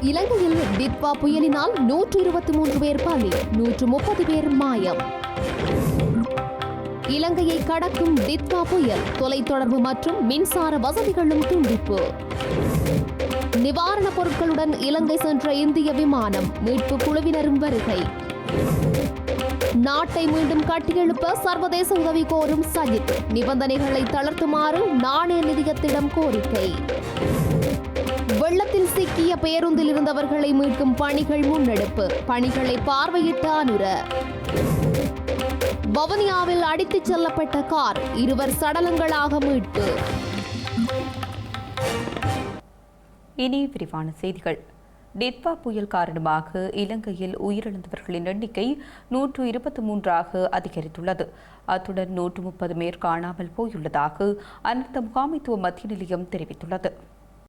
இலங்கையில் டிட்வா புயலினால் நூற்று இருபத்தி மூன்று பேர் பலி நூற்று முப்பது பேர் மாயம். இலங்கையை கடக்கும் டிட்வா புயல் தொலைத்தொடர்பு மற்றும் மின்சார வசதிகளும் துண்டிப்பு. நிவாரணப் பொருட்களுடன் இலங்கை சென்ற இந்திய விமானம் மீட்பு குழுவினரும் வருகை. நாட்டை மீண்டும் கட்டியெழுப்ப சர்வதேச உதவி கோரும் சஜித் நிபந்தனைகளை தளர்த்துமாறு நாணய நிதியத்திடம் கோரிக்கை. வெள்ளத்தில் சிக்கிய பேருந்தில் இருந்தவர்களை மீட்கும் பணிகள் முன்னெடுப்பு. பணிகளை பார்வையிட்ட அனுர. வவுனியாவில் அடித்துச் செல்லப்பட்ட கார் இருவர் சடலங்களாக மீட்பு. இனி விரிவான செய்திகள். டிட்வா புயல் காரணமாக இலங்கையில் உயிரிழந்தவர்களின் எண்ணிக்கை நூற்று இருபத்தி மூன்றாக அதிகரித்துள்ளது. அத்துடன் நூற்று முப்பது பேர் காணாமல் போயுள்ளதாக அனர்த்த முகாமைத்துவ மத்திய நிலையம் தெரிவித்துள்ளது.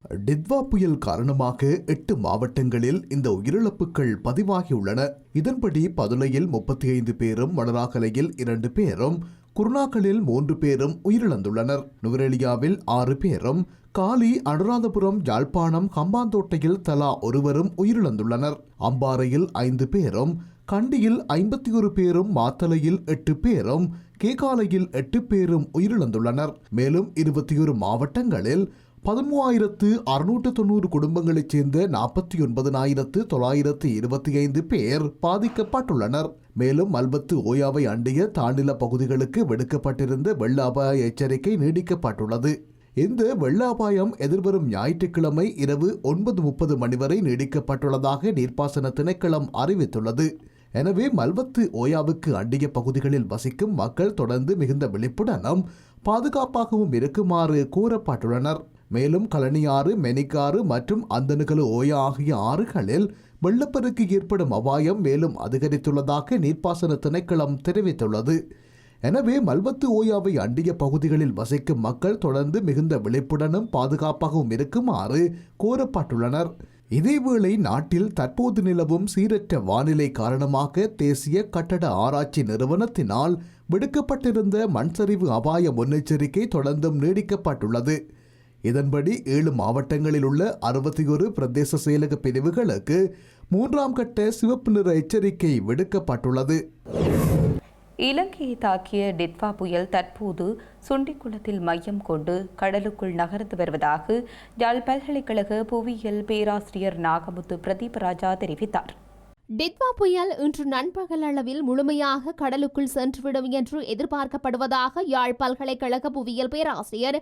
டித்வா புயல் காரணமாக எட்டு மாவட்டங்களில் இந்த உயிரிழப்புகள் பதிவாகியுள்ளன. இதன்படி பதுளையில் முப்பத்தி ஐந்து பேரும் மணராகலையில் இரண்டு பேரும் குருணாக்களில் மூன்று பேரும் உயிரிழந்துள்ளனர். நுவரெலியாவில் ஆறு பேரும் காலி அனுராதபுரம் யாழ்ப்பாணம் ஹம்பாந்தோட்டையில் தலா ஒருவரும் உயிரிழந்துள்ளனர். அம்பாறையில் ஐந்து பேரும் கண்டியில் ஐம்பத்தி ஒரு பேரும் மாத்தலையில் எட்டு பேரும் கேகாலையில் எட்டு பேரும் உயிரிழந்துள்ளனர். மேலும் இருபத்தி ஒரு மாவட்டங்களில் பதிமூவாயிரத்து அறுநூற்று தொண்ணூறு குடும்பங்களைச் சேர்ந்த நாற்பத்தி ஒன்பதனாயிரத்து தொள்ளாயிரத்து இருபத்தி ஐந்து பேர் பாதிக்கப்பட்டுள்ளனர். மேலும் மல்பத்து ஓயாவை அண்டிய தாண்டில பகுதிகளுக்கு விடுக்கப்பட்டிருந்த வெள்ள அபாய எச்சரிக்கை நீடிக்கப்பட்டுள்ளது. இந்த வெள்ள அபாயம் எதிர்வரும் ஞாயிற்றுக்கிழமை இரவு ஒன்பது முப்பது மணி வரை நீடிக்கப்பட்டுள்ளதாக நீர்ப்பாசன திணைக்களம் அறிவித்துள்ளது. எனவே மல்வத்து ஓயாவுக்கு அண்டிய பகுதிகளில் வசிக்கும் மக்கள் தொடர்ந்து மிகுந்த விழிப்புடனும் பாதுகாப்பாகவும் இருக்குமாறு கூறப்பட்டுள்ளனர். மேலும் கழனியாறு மெனிக்காறு மற்றும் அந்தனுகலு ஓயா ஆகிய ஆறுகளில் வெள்ளப்பெருக்கு ஏற்படும் அபாயம் மேலும் அதிகரித்துள்ளதாக நீர்ப்பாசன திணைக்களம் தெரிவித்துள்ளது. எனவே மல்வத்து ஓயாவை அண்டிய பகுதிகளில் வசிக்கும் மக்கள் தொடர்ந்து மிகுந்த விழிப்புடனும் பாதுகாப்பாகவும் இருக்குமாறு கோரப்பட்டுள்ளனர். இதேவேளை நாட்டில் தற்போது நிலவும் சீரற்ற வானிலை காரணமாக தேசிய கட்டட ஆராய்ச்சி நிறுவனத்தினால் விடுக்கப்பட்டிருந்த மண்சரிவு அபாய முன்னெச்சரிக்கை தொடர்ந்தும் நீடிக்கப்பட்டுள்ளது. இதன்படி ஏழு மாவட்டங்களில் உள்ள அறுபத்தி ஒரு பிரதேச செயலக பிரிவுகளுக்கு மூன்றாம் கட்ட சிவப்பு நிற எச்சரிக்கை விடுக்கப்பட்டுள்ளது. இலங்கையை தாக்கிய டிட்வா புயல் தற்போது சுண்டிக்குளத்தில் மையம் கொண்டு கடலுக்குள் நகர்ந்து வருவதாக யாழ் பல்கலைக்கழக புவியியல் பேராசிரியர் நாகமுத்து பிரதீபராஜா தெரிவித்தார். டிட்வா புயல் இன்று நண்பகல் அளவில் முழுமையாக கடலுக்குள் சென்றுவிடும் என்று எதிர்பார்க்கப்படுவதாக யாழ் பல்கலைக்கழக புவியியல் பேராசிரியர்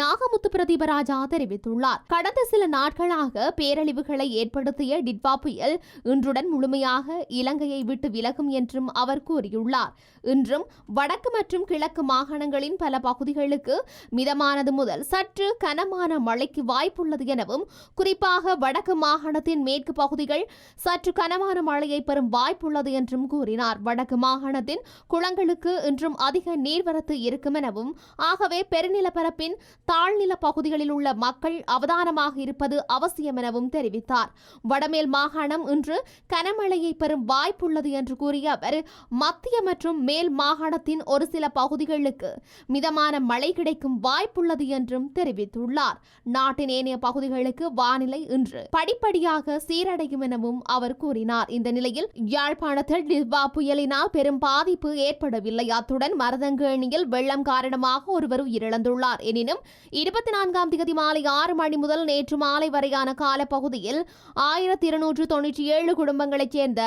நாகமுத்து பிரதீபராஜா தெரிவித்துள்ளார். கடந்த சில நாட்களாக பேரழிவுகளை ஏற்படுத்திய டிட்வா புயல் இன்றுடன் முழுமையாக இலங்கையை விட்டு விலகும் என்றும் அவர் கூறியுள்ளார். இன்றும் வடக்கு மற்றும் கிழக்கு மாகாணங்களின் பல பகுதிகளுக்கு மிதமானது முதல் சற்று கனமான மழைக்கு வாய்ப்புள்ளது எனவும் குறிப்பாக வடக்கு மாகாணத்தின் மேற்கு பகுதிகள் சற்று கனமான மழையை பெறும் வாய்ப்புள்ளது என்றும் கூறினார். வடக்கு மாகாணத்தின் குளங்களுக்கு இன்றும் அதிக நீர்வரத்து இருக்கும் எனவும் ஆகவே பெருநிலப்பரப்பின் தாழ்நில பகுதிகளில் உள்ள மக்கள் அவதானமாக இருப்பது அவசியம் எனவும் தெரிவித்தார். வடமேல் மாகாணம் இன்று கனமழையை பெறும் வாய்ப்புள்ளது என்று கூறிய அவர் மத்திய மற்றும் மேல் மாகாணத்தின் ஒரு சில பகுதிகளுக்கு மிதமான மழை கிடைக்கும் வாய்ப்புள்ளது என்றும் தெரிவித்துள்ளார். நாட்டின் ஏனைய பகுதிகளுக்கு வானிலை இன்று படிப்படியாக சீரடையும் எனவும் அவர் கூறினார். இந்த நிலையில் யாழ்ப்பாணத்தில் நிர்வா புயலினால் பெரும் பாதிப்பு ஏற்படவில்லை. அத்துடன் மரதங்கேணியில் வெள்ளம் காரணமாக ஒருவர் உயிரிழந்துள்ளார். எனினும் இருபத்தி நான்காம் தேதி மாலை ஆறு மணி முதல் நேற்று மாலை வரையான காலப்பகுதியில் ஆயிரத்தி இருநூற்று தொன்னூற்றி ஏழு குடும்பங்களைச் சேர்ந்த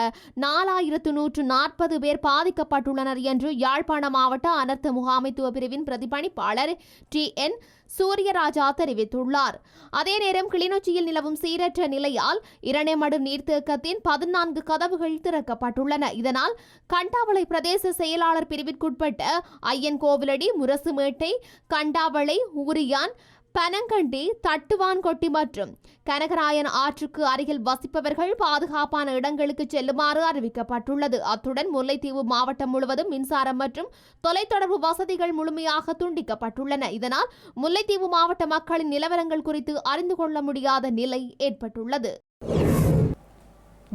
நாலாயிரத்து நூற்று நாற்பது பேர் பாதிக்கப்பட்டுள்ளனர் என்று யாழ்ப்பாண மாவட்ட அனர்த்த முகாமைத்துவ பிரிவின் பிரதிபணிப்பாளர் டி என் சூரியராஜா தெரிவித்துள்ளார். அதே நேரம் கிளிநொச்சியில் நிலவும் சீரற்ற நிலையால் இரணைமடு நீர்த்தேக்கத்தின் பதினான்கு கதவுகள் திறக்கப்பட்டுள்ளன. இதனால் கண்டாவளை பிரதேச செயலாளர் பிரிவிற்குட்பட்ட ஐயன் கோவிலடி முரசுமேட்டை கண்டாவளை ஊரியான் பனங்கண்டி தட்டுவான்கொட்டி மற்றும் கனகராயன் ஆற்றுக்கு அருகில் வசிப்பவர்கள் பாதுகாப்பான இடங்களுக்கு செல்லுமாறு அறிவிக்கப்பட்டுள்ளது. அத்துடன் முல்லைத்தீவு மாவட்டம் முழுவதும் மின்சாரம் மற்றும் தொலைத்தொடர்பு வசதிகள் முழுமையாக துண்டிக்கப்பட்டுள்ளன. இதனால் முல்லைத்தீவு மாவட்ட மக்களின் நிலவரங்கள் குறித்து அறிந்து கொள்ள முடியாத நிலை ஏற்பட்டுள்ளது.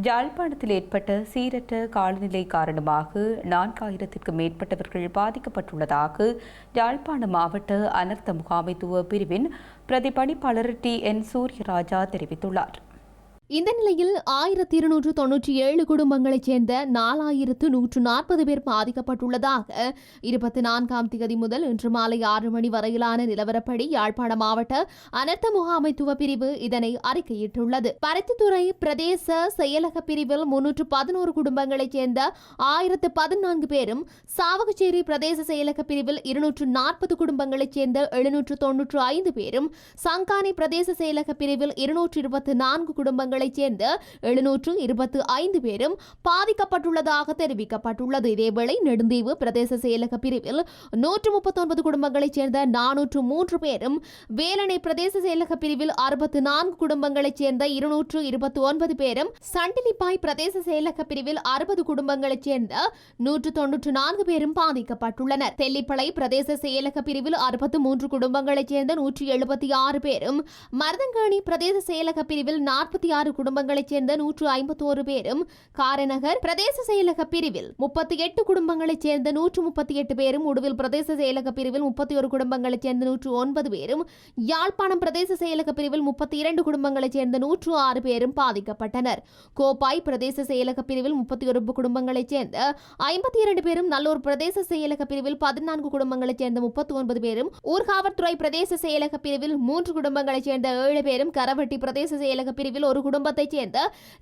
யாழ்ப்பாணத்தில் ஏற்பட்ட சீரற்ற காலநிலை காரணமாக நான்காயிரத்திற்கும் மேற்பட்டவர்கள் பாதிக்கப்பட்டுள்ளதாக யாழ்ப்பாண மாவட்ட அனர்த்த முகாமைத்துவ பிரிவின் பிரதிபலிப்பாளர் டி என் சூரியராஜா தெரிவித்துள்ளார். இந்த நிலையில் ஆயிரத்தி இருநூற்று தொன்னூற்றி ஏழு குடும்பங்களைச் சேர்ந்த நாலாயிரத்து நூற்று நாற்பது பேர் பாதிக்கப்பட்டுள்ளதாக இருபத்தி நான்காம் தேதி முதல் இன்று மாலை ஆறு மணி வரையிலான நிலவரப்படி யாழ்ப்பாண மாவட்ட அனர்த்த முகாமைத்துவ பிரிவு இதனை அறிக்கையிட்டுள்ளது. பருத்தித்துறை பிரதேச செயலக பிரிவில் முன்னூற்று பதினோரு குடும்பங்களைச் சேர்ந்த ஆயிரத்து பதினான்கு பேரும் சாவகச்சேரி பிரதேச செயலக பிரிவில் இருநூற்று நாற்பது குடும்பங்களைச் சேர்ந்த எழுநூற்று தொன்னூற்று ஐந்து பேரும் சங்கானை பிரதேச செயலக பிரிவில் இருநூற்று இருபத்தி நான்கு குடும்பங்கள் குடும்பங்களைச் சேர்ந்த எழுநூற்று இருபத்து ஐந்து பேரும் பாதிக்கப்பட்டுள்ளதாக தெரிவிக்கப்பட்டுள்ளது. இதேவேளை நெடுந்தீவு பிரதேச செயலக பிரிவில் நூற்று முப்பத்தொன்பது குடும்பங்களைச் சேர்ந்த நானூற்று மூன்று பேரும் வேலனை பிரதேச செயலக பிரிவில் அறுபத்து நான்கு குடும்பங்களைச் சேர்ந்த இருநூற்று இருபத்தி ஒன்பது பேரும் சண்டிலிப்பாய் பிரதேச செயலக பிரிவில் அறுபது குடும்பங்களைச் சேர்ந்த நூற்று தொன்னூற்று நான்கு பேரும் பாதிக்கப்பட்டுள்ளனர். தெல்லிப்பளை பிரதேச செயலக பிரிவில் அறுபத்து மூன்று குடும்பங்களைச் சேர்ந்த நூற்றி எழுபத்தி ஆறு பேரும் மருதங்கேணி பிரதேச செயலக பிரிவில் நாற்பத்தி ஆறு குடும்பங்களைச் சேர்ந்த நூற்று ஐம்பத்தோரு பேரும் காரைநகர் பிரதேச செயலக பிரிவில் முப்பத்தி எட்டு குடும்பங்களைச் சேர்ந்த நூற்று முப்பத்தி எட்டு பேரும் உடுவில் பிரதேச செயலக பிரிவில் முப்பத்தி ஒரு குடும்பங்களைச் சேர்ந்த நூற்று ஒன்பது பேரும் யாழ்ப்பாணம் பிரதேச செயலக பிரிவில் முப்பத்தி இரண்டு குடும்பங்களைச் சேர்ந்த நூற்று ஆறு பேரும் பாதிக்கப்பட்டனர். கோப்பாய் பிரதேச செயலக பிரிவில் முப்பத்தி ஒரு குடும்பங்களைச் சேர்ந்த ஐம்பத்தி இரண்டு பேரும் நல்லூர் பிரதேச செயலக பிரிவில் பதினான்கு குடும்பங்களைச் சேர்ந்த முப்பத்தி ஒன்பது பேரும் ஊர்காவற்துறை பிரதேச செயலக பிரிவில் மூன்று குடும்பங்களைச் சேர்ந்த ஏழு பேரும் கரவட்டி பிரதேச செயலக பிரிவில் ஒரு குடும்பத்தைச் சேர்ந்த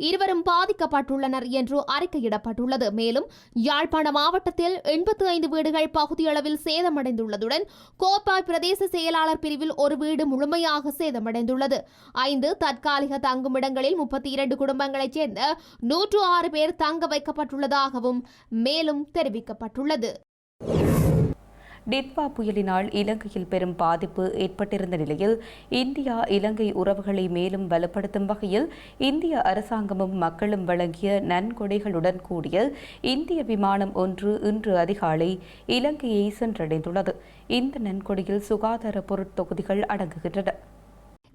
இருவரும் பாதிக்கப்பட்டுள்ளனர் என்று அறிக்கையிடப்பட்டுள்ளது. மேலும் யாழ்ப்பாண மாவட்டத்தில் எண்பத்தி ஐந்து வீடுகள் பகுதியளவில் சேதமடைந்துள்ளதுடன் கோப்பாய் பிரதேச செயலாளர் பிரிவில் ஒரு வீடு முழுமையாக சேதமடைந்துள்ளது. ஐந்து தற்காலிக தங்குமிடங்களில் முப்பத்தி இரண்டு குடும்பங்களைச் சேர்ந்த நூற்று ஆறு பேர் தங்க வைக்கப்பட்டுள்ளதாகவும் மேலும் தெரிவிக்கப்பட்டுள்ளது. டிட்வா புயலினால் இலங்கையில் பெரும் பாதிப்பு ஏற்பட்டிருந்த நிலையில் இந்தியா இலங்கை உறவுகளை மேலும் வலுப்படுத்தும் வகையில் இந்திய அரசாங்கமும் மக்களும் வழங்கிய நன்கொடைகளுடன் கூடிய இந்திய விமானம் ஒன்று இன்று அதிகாலை இலங்கையை சென்றடைந்துள்ளது. இந்த நன்கொடையில் சுகாதார பொருட்தொகுதிகள் அடங்குகின்றன.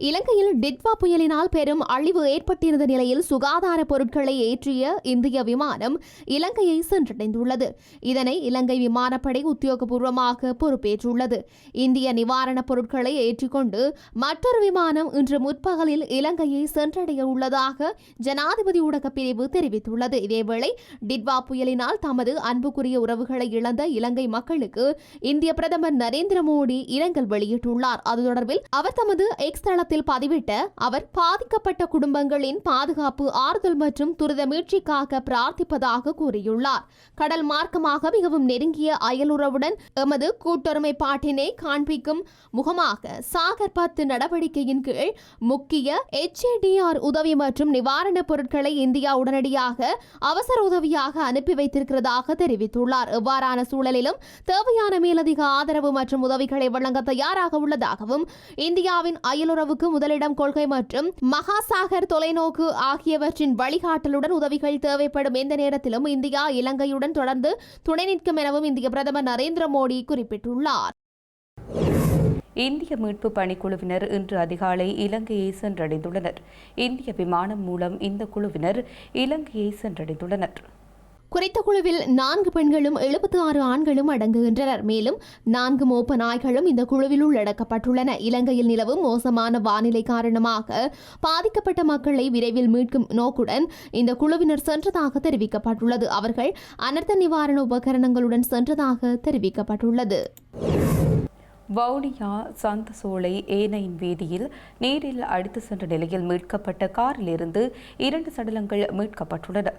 இலங்கையில் டிட்வா புயலினால் பெரும் அழிவு ஏற்பட்டிருந்த நிலையில் சுகாதார பொருட்களை ஏற்றிய இந்திய விமானம் இலங்கையை சென்றடைந்துள்ளது. இதனை இலங்கை விமானப்படை உத்தியோகபூர்வமாக பொறுப்பேற்றுள்ளது. இந்திய நிவாரணப் பொருட்களை ஏற்றிக்கொண்டு மற்றொரு விமானம் இன்று முற்பகலில் இலங்கையை சென்றடைய உள்ளதாக ஜனாதிபதி ஊடக பிரிவு தெரிவித்துள்ளது. இதேவேளை டிட்வா புயலினால் தமது அன்புக்குரிய உறவுகளை இழந்த இலங்கை மக்களுக்கு இந்திய பிரதமர் நரேந்திர மோடி இரங்கல் வெளியிட்டுள்ளார். அது தொடர்பில் அவர் தமது எக்ஸ் தளத்தில் இணையதளத்தில் பதிவிட்ட அவர் பாதிக்கப்பட்ட குடும்பங்களின் பாதுகாப்பு ஆறுதல் மற்றும் துரித மீட்சிக்காக பிரார்த்திப்பதாக கூறியுள்ளார். கடல் மார்க்கமாக மிகவும் நெருங்கிய அயலுறவுடன் எமது கூட்டொருமைப்பாட்டினை காண்பிக்கும் முகமாக சாகர் பத்து நடவடிக்கையின் கீழ் முக்கிய எச்ஏடிஆர் உதவி மற்றும் நிவாரணப் பொருட்களை இந்தியா உடனடியாக அவசர உதவியாக அனுப்பி வைத்திருக்கிறதாக தெரிவித்துள்ளார். எவ்வாறான சூழலிலும் தேவையான மேலதிக ஆதரவு மற்றும் உதவிகளை வழங்க தயாராக உள்ளதாகவும் இந்தியாவின் அயலுறவு அயலுறவுக்கு முதலிடம் கொள்கை மற்றும் மகாசாகர் தொலைநோக்கு ஆகியவற்றின் வழிகாட்டலுடன் உதவிகள் தேவைப்படும் எந்த நேரத்திலும் இந்தியா இலங்கையுடன் தொடர்ந்து துணை நிற்கும் எனவும் இந்திய பிரதமர் நரேந்திர மோடி குறிப்பிட்டுள்ளார். இந்திய மீட்பு பணிக்குழுவினர் இன்று அதிகாலை இலங்கையை சென்றடைந்துள்ளனர். இந்திய விமானம் மூலம் இந்த குழுவினர் இலங்கையை சென்றடைந்துள்ளனர். குறித்த குழுவில் நான்கு பெண்களும் எழுபத்தி ஆறு ஆண்களும் அடங்குகின்றனர். மேலும் நான்கு மோப்ப நாய்களும் இந்த குழுவில் உள்ளடக்கப்பட்டுள்ளன இலங்கையில் நிலவும் மோசமான வானிலை காரணமாக பாதிக்கப்பட்ட மக்களை விரைவில் மீட்கும் நோக்குடன் இந்த குழுவினர் சென்றதாக தெரிவிக்கப்பட்டுள்ளது. அவர்கள் அனர்த்த நிவாரண உபகரணங்களுடன் சென்றதாக தெரிவிக்கப்பட்டுள்ளது. வவுனியா சந்தசோலை ஏனையின் வீதியில் நீரில் அடித்து சென்ற நிலையில் மீட்கப்பட்ட காரிலிருந்து இரண்டு சடலங்கள் மீட்கப்பட்டுள்ளன.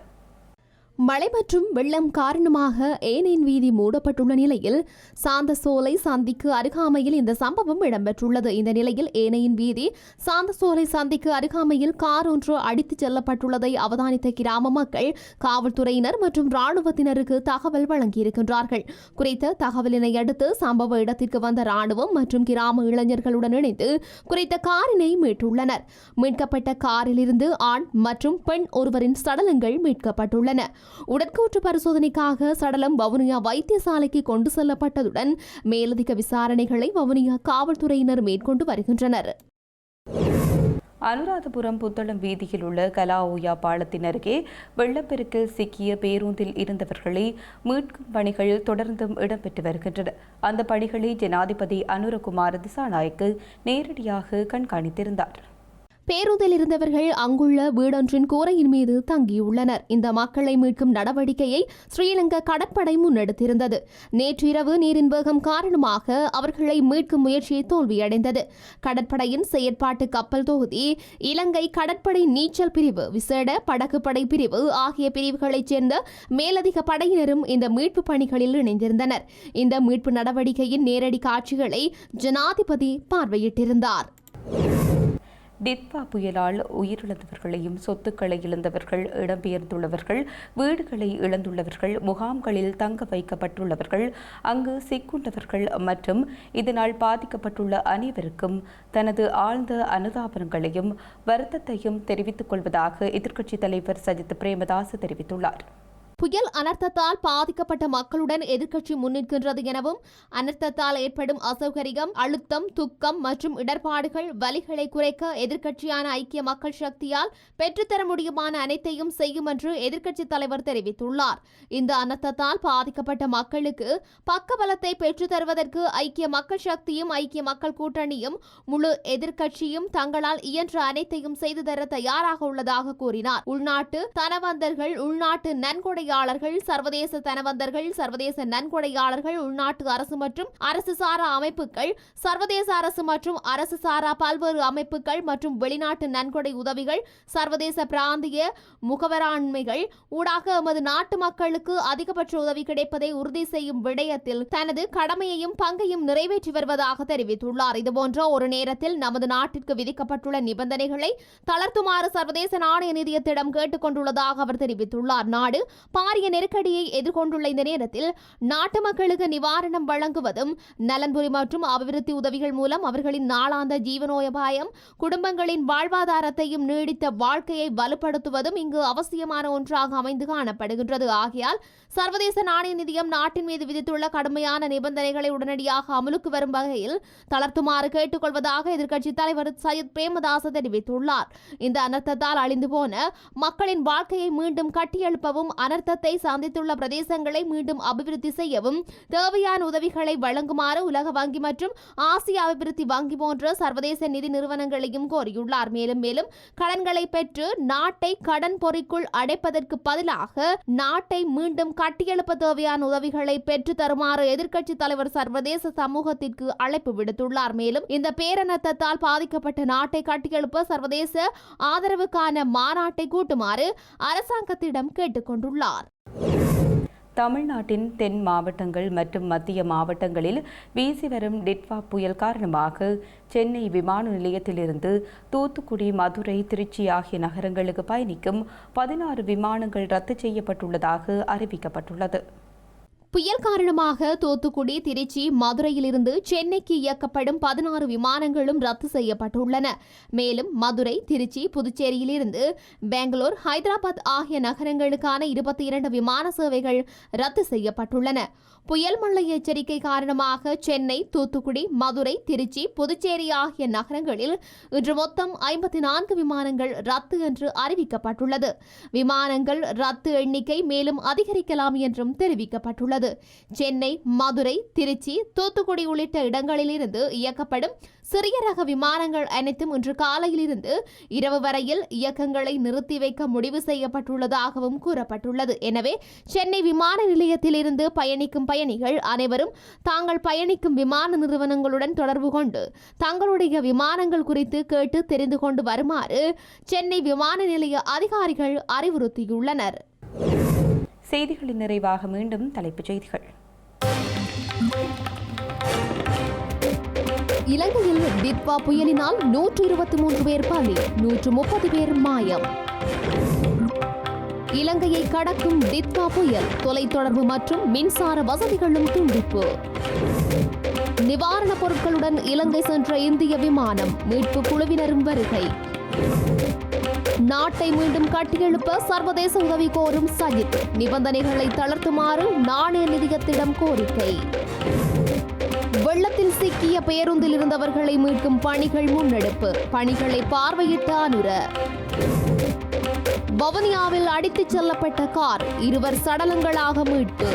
மழை மற்றும் வெள்ளம் காரணமாக ஏனேன் வீதி மூடப்பட்டுள்ள நிலையில் சாந்தசோலை சந்திக்கு அருகாமையில் இந்த சம்பவம் இடம்பெற்றுள்ளது. இந்த நிலையில் ஏனையின் வீதி சாந்தசோலை சந்திக்கு அருகாமையில் கார் ஒன்று அடித்துச் செல்லப்பட்டுள்ளதை அவதானித்த கிராம மக்கள் காவல்துறையினர் மற்றும் ராணுவத்தினருக்கு தகவல் வழங்கியிருக்கின்றார்கள். குறித்த தகவலினை அடுத்து சம்பவ இடத்திற்கு வந்த ராணுவம் மற்றும் கிராம இளைஞர்களுடன் இணைந்து குறித்த காரினை மீட்டுள்ளனர். மீட்கப்பட்ட காரிலிருந்து ஆண் மற்றும் பெண் ஒருவரின் சடலங்கள் மீட்கப்பட்டுள்ளன. உடற்கூற்று பரிசோதனைக்காக சடலம் வவுனியா வைத்தியசாலைக்கு கொண்டு செல்லப்பட்டதுடன் மேலதிக விசாரணைகளை வவுனியா காவல்துறையினர் மேற்கொண்டு வருகின்றனர். அனுராதபுரம் புத்தளம் வீதியில் உள்ள கலாஓயா பாலத்தின் அருகே வெள்ளப்பெருக்கில் சிக்கிய பேருந்தில் இருந்தவர்களை மீட்கும் பணிகள் தொடர்ந்தும் இடம்பெற்று வருகின்றன. அந்த பணிகளை ஜனாதிபதி அனுரகுமார திசாநாயக்கு நேரடியாக கண்காணித்திருந்தார். பேருந்தில் இருந்தவர்கள் அங்குள்ள வீடொன்றின் கூரையின் மீது தங்கியுள்ளனர். இந்த மக்களை மீட்கும் நடவடிக்கையை ஸ்ரீலங்கா கடற்படை முன்னெடுத்திருந்தது. நேற்றிரவு நீரின் வேகம் காரணமாக அவர்களை மீட்கும் முயற்சி தோல்வியடைந்தது. கடற்படையின் செயற்பாட்டு கப்பல் தொகுதி இலங்கை கடற்படை நீச்சல் பிரிவு விசேட படகுப்படை பிரிவு ஆகிய பிரிவுகளைச் சேர்ந்த மேலதிக படையினரும் இந்த மீட்பு பணிகளில் இணைந்திருந்தனர். இந்த மீட்பு நடவடிக்கையின் நேரடி காட்சிகளை ஜனாதிபதி பார்வையிட்டிருந்தார். டிட்பா புயலால் உயிரிழந்தவர்களையும் சொத்துக்களை இழந்தவர்கள் இடம்பெயர்ந்துள்ளவர்கள் வீடுகளை இழந்துள்ளவர்கள் முகாம்களில் தங்க வைக்கப்பட்டுள்ளவர்கள் அங்கு சிக்குண்டவர்கள் மற்றும் இதனால் பாதிக்கப்பட்டுள்ள அனைவருக்கும் தனது ஆழ்ந்த அனுதாபங்களையும் வருத்தத்தையும் தெரிவித்துக் கொள்வதாக எதிர்க்கட்சித் தலைவர் சஜித் பிரேமதாஸ் தெரிவித்துள்ளார். புயல் அனர்த்தத்தால் பாதிக்கப்பட்ட மக்களுடன் எதிர்க்கட்சி முன்னிற்கின்றது எனவும் அனர்த்தத்தால் ஏற்படும் அசௌகரியம் அழுத்தம் துக்கம் மற்றும் இடர்பாடுகள் வலிகளை குறைக்க எதிர்க்கட்சியான ஐக்கிய மக்கள் சக்தியால் பெற்றுத்தர முடியுமான அனைத்தையும் செய்யும் என்று எதிர்க்கட்சித் தலைவர் தெரிவித்துள்ளார். இந்த அனர்த்தத்தால் பாதிக்கப்பட்ட மக்களுக்கு பக்கபலத்தை பெற்றுத்தருவதற்கு ஐக்கிய மக்கள் சக்தியும் ஐக்கிய மக்கள் கூட்டணியும் முழு எதிர்க்கட்சியும் தங்களால் இயன்ற அனைத்தையும் செய்து தர தயாராக உள்ளதாக கூறினார். உள்நாட்டு தனவந்தர்கள் உள்நாட்டு நன்கொடை நன்கொடையாளர்கள் சர்வதேச தனவந்தர்கள் சர்வதேச நன்கொடையாளர்கள் உள்நாட்டு அரசு மற்றும் அரசு சாரா அமைப்புகள் சர்வதேச அரசு மற்றும் அரசு சாரா பல்வேறு அமைப்புகள் மற்றும் வெளிநாட்டு நன்கொடை உதவிகள் சர்வதேச பிராந்திய முகவராண்மைகள் ஊடாக எமது நாட்டு மக்களுக்கு அதிகபட்ச உதவி கிடைப்பதை உறுதி செய்யும் விடயத்தில் தனது கடமையையும் பங்கையும் நிறைவேற்றி வருவதாக தெரிவித்துள்ளார். இதுபோன்ற ஒரு நேரத்தில் நமது நாட்டிற்கு விதிக்கப்பட்டுள்ள நிபந்தனைகளை தளர்த்துமாறு சர்வதேச நாணய நிதியத்திடம் கேட்டுக் கொண்டுள்ளதாக அவர் தெரிவித்துள்ளார். நாடு பாரிய நெருக்கடியை எதிர்கொண்டுள்ள இந்த நேரத்தில் நாட்டு மக்களுக்கு நிவாரணம் வழங்குவதும் நலன்புரி மற்றும் அபிவிருத்தி உதவிகள் மூலம் அவர்களின் நாளாந்த ஜீவனோபாயம் குடும்பங்களின் வாழ்வாதாரத்தையும் நீடித்த வாழ்க்கையை வலுப்படுத்துவதும் இங்கு அவசியமான ஒன்றாக அமைந்து காணப்படுகின்றது. ஆகையால் சர்வதேச நாணய நிதியம் நாட்டின் மீது விதித்துள்ள கடுமையான நிபந்தனைகளை உடனடியாக அமலுக்கு வரும் வகையில் தளர்த்துமாறு கேட்டுக்கொள்வதாக எதிர்க்கட்சித் தலைவர் சையத் பிரேமதாச தெரிவித்துள்ளார். இந்த அனர்த்தத்தால் அழிந்து போன மக்களின் வாழ்க்கையை மீண்டும் கட்டியெழுப்பவும் அனர்த்தத்தை சந்தித்துள்ள பிரதேசங்களை மீண்டும் அபிவிருத்தி செய்யவும் தேவையான உதவிகளை வழங்குமாறு உலக வங்கி மற்றும் ஆசிய அபிவிருத்தி வங்கி போன்ற சர்வதேச நிதி நிறுவனங்களையும் கோரியுள்ளார். மேலும் மேலும் கடன்களை பெற்று நாட்டை கடன் பொறிக்குள் அடைப்பதற்கு பதிலாக நாட்டை மீண்டும் கட்டியெழுப்ப தேவையான உதவிகளை பெற்று தருமாறு எதிர்க்கட்சி தலைவர் சர்வதேச சமூகத்திற்கு அழைப்பு விடுத்துள்ளார். மேலும் இந்த பேரணத்தத்தால் பாதிக்கப்பட்ட நாட்டை கட்டியெழுப்ப சர்வதேச ஆதரவுக்கான மாநாட்டை கூட்டுமாறு அரசாங்கத்திடம் கேட்டுக்கொண்டுள்ளார் தமிழ்நாட்டின் தென் மாவட்டங்கள் மற்றும் மத்திய மாவட்டங்களில் வீசி வரும் டிட்வா புயல் காரணமாக சென்னை விமான நிலையத்திலிருந்து தூத்துக்குடி மதுரை திருச்சி ஆகிய நகரங்களுக்கு பயணிக்கும் பதினாறு விமானங்கள் ரத்து செய்யப்பட்டுள்ளதாக அறிவிக்கப்பட்டுள்ளது. புயல் காரணமாக தூத்துக்குடி திருச்சி மதுரையிலிருந்து சென்னைக்கு இயக்கப்படும் பதினாறு விமானங்களும் ரத்து செய்யப்பட்டுள்ளன. மேலும் மதுரை திருச்சி புதுச்சேரியிலிருந்து பெங்களூர் ஹைதராபாத் ஆகிய நகரங்களுக்கான இருபத்தி இரண்டு விமான சேவைகள் ரத்து செய்யப்பட்டுள்ளன. புயல் மழை எச்சரிக்கை காரணமாக சென்னை தூத்துக்குடி மதுரை திருச்சி புதுச்சேரி ஆகிய நகரங்களில் இன்று மொத்தம் ஐம்பத்தி நான்கு விமானங்கள் ரத்து என்று அறிவிக்கப்பட்டுள்ளது. விமானங்கள் ரத்து எண்ணிக்கை மேலும் அதிகரிக்கலாம் என்றும் தெரிவிக்கப்பட்டுள்ளது. சென்னை மதுரை திருச்சி தூத்துக்குடி உள்ளிட்ட இடங்களிலிருந்து இயக்கப்படும் சிறிய ரக விமானங்கள் அனைத்தும் இன்று காலையிலிருந்து இரவு வரையில் இயக்கங்களை நிறுத்தி வைக்க முடிவு செய்யப்பட்டுள்ளதாகவும் கூறப்பட்டுள்ளது. எனவே சென்னை விமான நிலையத்திலிருந்து பயணிக்கும் பயணிகள் அனைவரும் தாங்கள் பயணிக்கும் விமான நிறுவனங்களுடன் தொடர்பு கொண்டு தங்களுடைய விமானங்கள் குறித்து கேட்டு தெரிந்து கொண்டு வருமாறு சென்னை விமான நிலைய அதிகாரிகள் அறிவுறுத்தியுள்ளனர். செய்திகளின் நிறைவாக மீண்டும் தலைப்புச் செய்திகள். இலங்கையில் டிட்வா புயலினால் நூற்று இருபத்தி மூன்று பேர் பலி நூற்று முப்பது பேர் மாயம். இலங்கையை கடக்கும் டிட்வா புயல் தொலைத்தொடர்பு மற்றும் மின்சார வசதிகளும் துண்டிப்பு. நிவாரணப் பொருட்களுடன் இலங்கை சென்ற இந்திய விமானம் மீட்பு குழுவினரும் வருகை. நாட்டை மீண்டும் கட்டியெழுப்ப சர்வதேச உதவி கோரும் சஜித் நிபந்தனைகளை தளர்த்துமாறு நாணய நிதியத்திடம் கோரிக்கை. வெள்ளத்தில் சிக்கிய பேருந்தில் இருந்தவர்களை மீட்கும் பணிகள் முன்னெடுப்பு. பணிகளை பார்வையிட்ட அனுர. வவுனியாவில் அடித்துச் செல்லப்பட்ட கார் இருவர் சடலங்களாக மீட்பு.